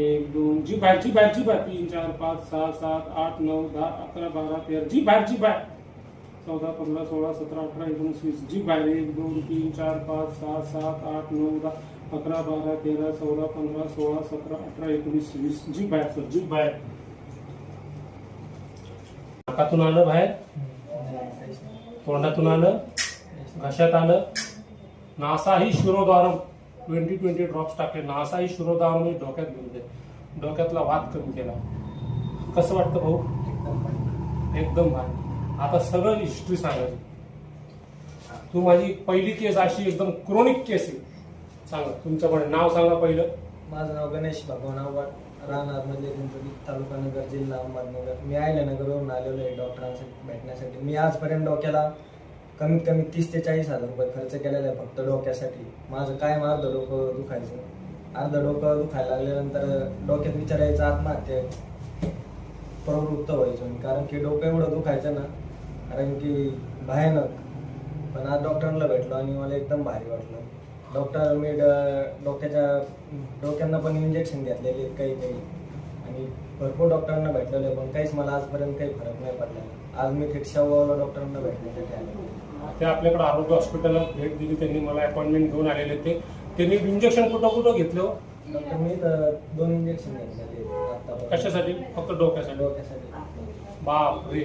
एक दोन जी बाय जी बाहेर जी बाय तीन चार पाच सहा सात आठ नऊ दहा अकरा बारा तेरा. जी बाहेर जी बाय चौदा पंधरा सोळा सतरा अठरा एकोणीस वीस. जी बाहेर एक दोन तीन चार पाच सहा सात आठ नऊ दहा अकरा बारा तेरा चौदा पंधरा सोळा सतरा अठरा एकोणीस वीस. जी बाहेर सर जी बाहेर. नाकातून आलं बाहेर? तोंडातून आलं? घशात आलं? नासा ही शिरोद्वारम ट्वेंटी ट्वेंटी ड्रॉप्स टाकले. ना असाही शिरोद्वारम डोक्यात घेऊन दे डोक्यातला वाद कमी केला. कसं वाटतं भाऊ? एकदम भारी. आता सगळं हिस्ट्री सांगायची. तू माझी पहिली केस अशी एकदम क्रोनिक केस आहे. सांगा तुमच्याकडे नाव सांगा पहिलं. माझं नाव गणेश भगवान आव्हाड राहणार म्हणजे गणपती तालुका नगर जिल्हा अहमदनगर. मी आयल्यानगरवरून आलेलो आहे डॉक्टरांसाठी भेटण्यासाठी. मी आजपर्यंत डोक्याला कमीत कमी तीस ते चाळीस हजार रुपये खर्च केलेला आहे फक्त डोक्यासाठी. माझं काय अर्धं डोकं दुखायचं. अर्धं डोकं दुखायला लागल्यानंतर डोक्यात विचारायचं आत्महत्या प्रवृत्त व्हायचं कारण की डोकं एवढं दुखायचं ना कारण की भयानक. पण आज डॉक्टरांना भेटलो आणि मला एकदम भारी वाटलं. डॉक्टर मी ड- डोक्याच्या डोक्यांना पण इंजेक्शन घेतलेले आहेत काही काही. आणि भरपूर डॉक्टरांना भेटलेले पण काहीच मला आजपर्यंत काही फरक नाही पडला आज मी थेट डॉक्टरांना भेटण्यासाठी आलो. ते आपल्याकडे आरोग्य हॉस्पिटलला भेट दिली त्यांनी मला अपॉइंटमेंट घेऊन आलेले ते. त्यांनी इंजेक्शन कुठं कुठं घेतलं हो? मी दोन इंजेक्शन कशासाठी? फक्त डोक्यासाठी? डोक्यासाठी. बाप रे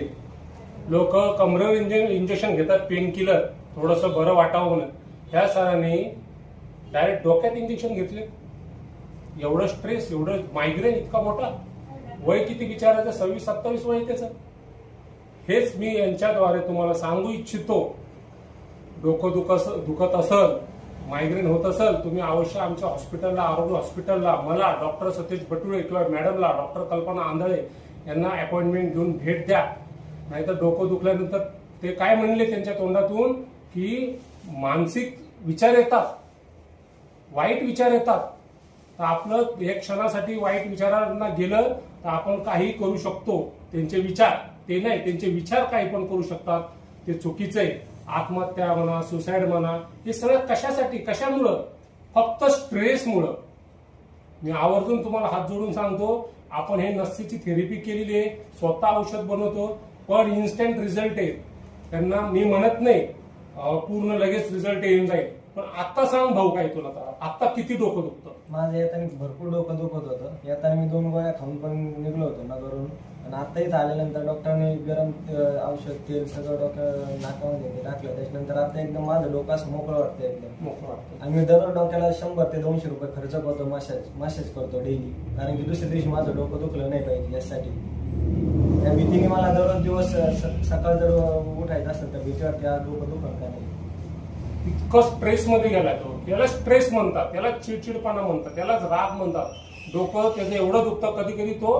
लोक कमरेवर इंजे इंजेक्शन घेतात पेन किलर थोडंसं बरं वाटावं म्हणून. ह्या सरांनी डायरेक्ट डोक्यात इंजेक्शन घेतले. एवढं स्ट्रेस एवढं मायग्रेन इतका मोठा. वय किती विचारायचं सव्वीस सत्तावीस वय त्याचं. हेच मी यांच्याद्वारे तुम्हाला सांगू इच्छितो. डोकं दुखस दुखत असल मायग्रेन होत असेल तुम्ही अवश्य आमच्या हॉस्पिटलला आरोग्य हॉस्पिटलला मला डॉक्टर सतीश बटुळे किंवा मॅडमला डॉक्टर कल्पना आंधळे यांना अपॉइंटमेंट घेऊन भेट द्या. नाहीतर डोकं दुखल्यानंतर ते काय म्हणले त्यांच्या तोंडातून? की मानसिक विचार येतात. वाईट विचार येतात. तर आपलं एक क्षणासाठी वाईट विचारांना गेलं तर आपण काही करू शकतो. त्यांचे विचार ते नाही त्यांचे विचार काही पण करू शकतात. ते चुकीचं आहे. आत्महत्या म्हणा सुसाईड म्हणा हे सगळं कशासाठी कशामुळं? फक्त स्ट्रेसमुळं मी आवर्जून तुम्हाला हात जोडून सांगतो आपण हे नस्सीची थेरपी केलेली आहे स्वतः औषध बनवतो पण इन्स्टंट रिझल्ट आहे त्यांना मी म्हणत नाही पूर्ण लगेच रिझल्ट येऊन जाईल. पण आता सांग भाऊ काय तुला तर आता किती डोकं दुखतं? माझं येताना भरपूर डोकं दुखत होतं. येताना मी दोन गोळ्या खाऊन पण निघलो होतो नगरून आणि आता इथं आल्यानंतर डॉक्टरने गरम अं, औषध तेल सगळं डोक्या नाकामध्ये ते टाकलं. त्याच्यानंतर आता एकदम माझं डोकं असं मोकळं वाटतं एकदम. मोकळं वाटतं आणि मी दररोज डोक्याला शंभर ते दोनशे रुपये खर्च करतो मसाज मसाज करतो डेली कारण की दुसऱ्या दिवशी माझं डोकं दुखलं नाही पाहिजे यासाठी. त्या भीतीने मला दररोज दिवस अं, स- सकाळ जर उठायचं असेल तर भीती वाटते आज डोकं दुखलं का नाही? इतकं स्ट्रेस मध्ये गेला तो. त्याला स्ट्रेस म्हणतात त्याला चिडचिडपणा म्हणतात त्यालाच राग म्हणतात. डोकं त्याचं एवढं दुखतं कधी कधी तो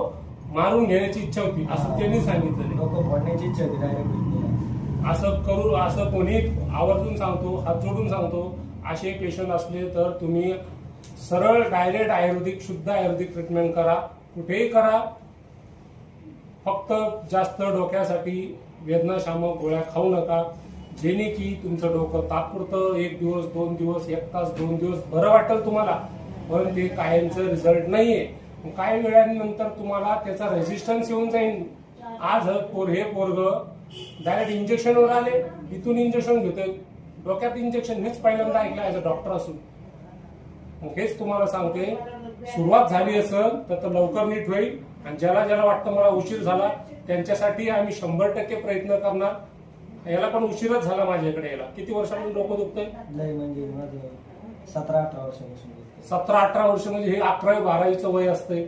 मारून घेण्याची इच्छा होती असं त्यांनी सांगितलं डोकं फोडण्याची इच्छा होती डायरेक्ट असं करू असं कोणी आवर्जून सांगतो हात जोडून सांगतो असे पेशंट असले तर तुम्ही सरळ डायरेक्ट आयुर्वेदिक शुद्ध आयुर्वेदिक ट्रीटमेंट करा. कुठेही करा. फक्त जास्त डोक्यासाठी वेदनाशामक गोळ्या खाऊ नका. जेणे की तुमचं डोकं तात्पुरतं एक दिवस दोन दिवस एक तास दोन दिवस बरं वाटेल तुम्हाला. पण ते कायमचं रिझल्ट नाहीये. मग काही वेळानंतर तुम्हाला त्याचा रेजिस्टन्स येऊन जाईल. आज पोर हे पोरग डायरेक्ट इंजेक्शनवर आले इथून इंजेक्शन घेतोय. डोक्यात इंजेक्शन हेच पहिल्यांदा ऐकलं ऍज अ डॉक्टर असून. मग हेच तुम्हाला सांगते सुरुवात झाली असेल तर तर लवकर नीट होईल. आणि ज्याला ज्याला वाटतं मला उशीर झाला त्यांच्यासाठी आम्ही शंभर टक्के प्रयत्न करणार. याला पण उशीरच झाला माझ्याकडे याला किती वर्षापासून डोकं दुखतंय? लय म्हणजे माझं सतरा अठरा वर्षापासून. सतरा अठरा वर्ष म्हणजे हे अकरावी बारावीचं वय असतंय.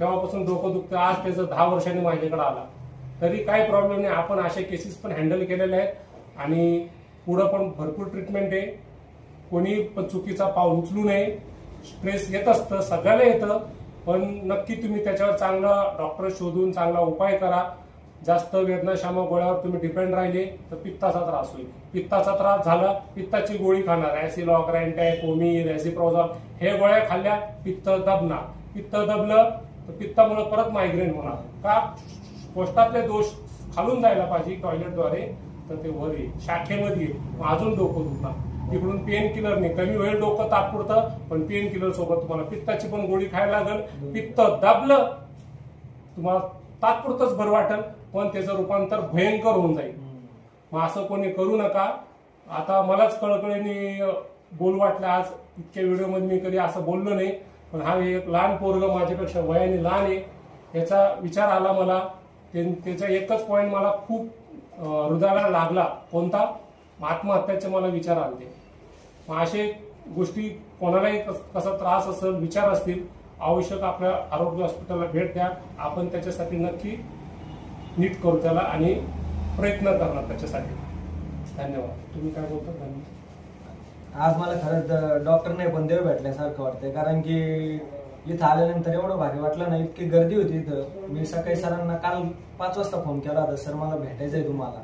तेव्हापासून डोकं दुखतं आज त्याचं दहा वर्षांनी माझ्याकडे आला. तरी काही प्रॉब्लेम नाही. आपण असे केसेस पण हँडल केलेले आहेत. आणि पुढं पण भरपूर ट्रीटमेंट आहे. कोणी पण चुकीचा पाऊल उचलू नये. स्ट्रेस येत असतं. सगळ्याला येतं. पण नक्की तुम्ही त्याच्यावर चांगला डॉक्टर शोधून चांगला उपाय करा. जास्त वेदनाशामक गोळ्यावर तुम्ही डिपेंड राहिले तर पित्ताचा त्रास होईल. पित्ताचा त्रास झाला पित्ताची गोळी खाणार. ऍसिलॉक रॅन्टॅक कोमी रॅसिप्रोझॉल हे गोळ्या खाल्ल्या पित्त दबणार. पित्त दबलं तर पित्तामुळे परत मायग्रेन होणार. का? पोस्टातले दोष खालून जायला पाहिजे टॉयलेटद्वारे तर ते वर येईल. शाखेमध्ये येईल. मग अजून डोकं दुखणार. तिकडून पेन किलरने कमी होईल डोकं तात्पुरतं पण पेन किलर सोबत तुम्हाला पित्ताची पण गोळी खायला लागेल. पित्त दाबलं तुम्हाला तात्पुरतच बरं वाटेल पण त्याचं रूपांतर भयंकर होऊन जाईल. मग असं कोणी करू नका. आता मलाच कळकळीने बोल वाटलं आज इतक्या व्हिडिओमध्ये मी कधी असं बोललो नाही पण हा एक लहान पोरग माझ्यापेक्षा वयाने लहान आहे. याचा विचार आला मला. ते- त्याचा एकच पॉईंट मला खूप हृदयाला लागला. कोणता? आत्महत्याचे मला विचार आले. मग असे गोष्टी कोणालाही कस- कसा त्रास असेल विचार असतील आवश्यक आपल्या आरोग्य हॉस्पिटलला भेट द्या. आपण त्याच्यासाठी नक्की नीट करू त्याला आणि प्रयत्न करणार त्याच्यासाठी. धन्यवाद. तुम्ही काय बोलता? धन्यवाद. आज मला खरंच डॉक्टर नाही पण देव भेटल्यासारखं वाटतंय कारण की इथं आल्यानंतर एवढं भारी वाटलं ना इतकी गर्दी होती इथं. मी सकाळी सरांना काल पाच वाजता फोन केला होता सर मला भेटायचंय तुम्हाला.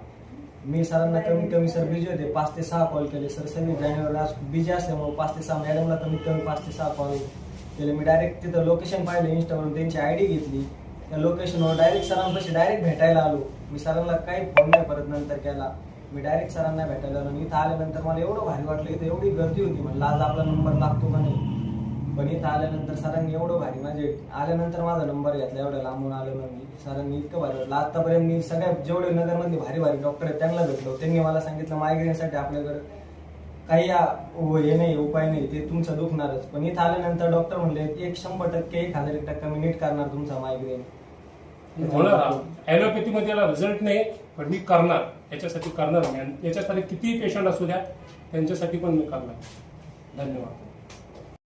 मी सरांना कमीत कमी सर बिझी होते पाच ते सहा कॉल केले. सर सगळी जानेवारी आज बिझी असल्यामुळे पाच ते सहा मॅडमला कमीत कमी पाच ते सहा कॉल त्याला मी डायरेक्ट तिथं लोकेशन पाहिलं इंस्टावरून त्यांची आय डी घेतली. त्या लोकेशनवर डायरेक्ट सरांपाशी डायरेक्ट भेटायला आलो. मी सरांना काही फोन नाही परत नंतर केला. मी डायरेक्ट सरांना भेटायला आलो इथं आल्यानंतर मला एवढं भारी वाटलं इथं एवढी गर्दी होती. म्हणलं आज आपला नंबर लागतो का नाही? पण इथं आल्यानंतर सरांनी एवढं भारी म्हणजे आल्यानंतर माझा नंबर घेतला एवढ्या लांबून आलो ना मी. सरांनी इतकं भारी वाटलं. आतापर्यंत मी सगळ्या जेवढे नगरमध्ये भारी भारी डॉक्टर आहेत त्यांना भेटलो. त्यांनी मला सांगितलं मायग्रेनसाठी आपल्याकडे काही या हे नाही उपाय नाही ते तुमचं दुखणारच. पण इथं आल्यानंतर डॉक्टर म्हणले एक शंभर टक्के एक हजार एक टक्का मी नीट करणार तुमचा मायग्रेन होणार ऍलोपॅथी मध्ये याला रिझल्ट नाही पण मी करणार. याच्यासाठी करणार नाही आणि याच्यासाठी कितीही पेशंट असू द्या त्यांच्यासाठी पण मी करणार. धन्यवाद.